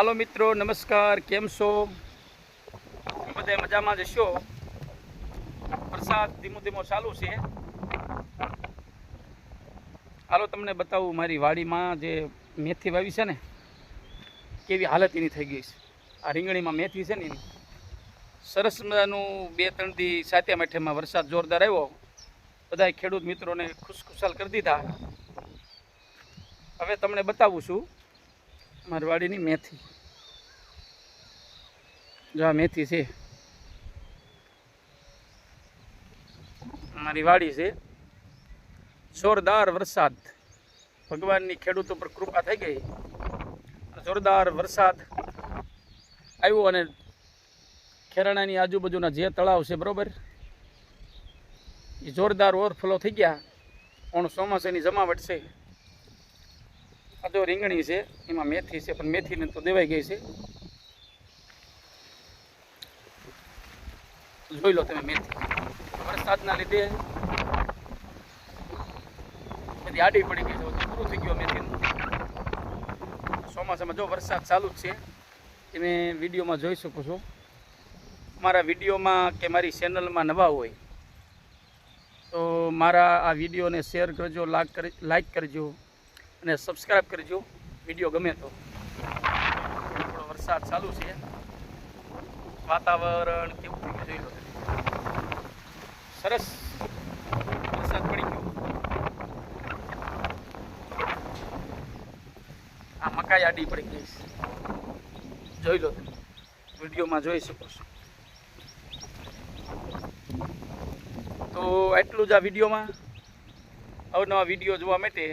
હાલો મિત્રો, નમસ્કાર, કેમ છો? બધા મજામાં જશો વરસાદ ધીમો ધીમો ચાલુ છે. હાલો, તમને બતાવું મારી વાડીમાં જે મેથી વાવી છે ને, કેવી હાલત એની થઈ ગઈ છે. આ રીંગણીમાં મેથી છે ને એની. સરસ મજાનું બે ત્રણ સાતે માઠેમાં વરસાદ જોરદાર આવ્યો. બધા ખેડૂત મિત્રોને ખુશખુશાલ કરી દીધા. હવે તમને બતાવું છું મારી વાડીની મેથી. જો આ મેથી છે. મારી વાડી છે. જોરદાર વરસાદ. ભગવાનની ખેડૂતો પર કૃપા થઈ ગઈ. જોરદાર વરસાદ આવ્યો અને ખેરાણાની આજુબાજુના જે તળાવ છે, બરોબર? એ જોરદાર ઓવરફ્લો થઈ ગયા. પણ ચોમાસાની જમાવટ છે. આ જો રીંગણી છે, એમાં મેથી છે, પણ મેથીને તો દેવાઈ ગઈ છે. જોઈ લો તમે મેથી. વરસાદના લીધે બધી આડી પડી ગઈ છે પૂરું થઈ ગયો મેથીનું. ચોમાસામાં જો વરસાદ ચાલુ જ છે, તમે વિડીયોમાં જોઈ શકો છો. મારા વિડીયોમાં કે મારી ચેનલમાં નવા હોય, તો મારા આ વિડીયોને શેર કરજો લાઈક કરી, લાઈક કરજો. અને સબસ્ક્રાઈબ કરજો વીડિયો ગમે તો. થોડો વરસાદ ચાલુ છે. વાતાવરણ કેવું થઈ ગયું જોઈ લો. સરસ. વરસાદ પડી ગયો. આ મકાઈ આડી પડી ગઈ જોઈ લો વિડીયોમાં જોઈ શકો છો. તો એટલું જ આ વિડીયોમાં. અવનવા વીડિયો જોવા માટે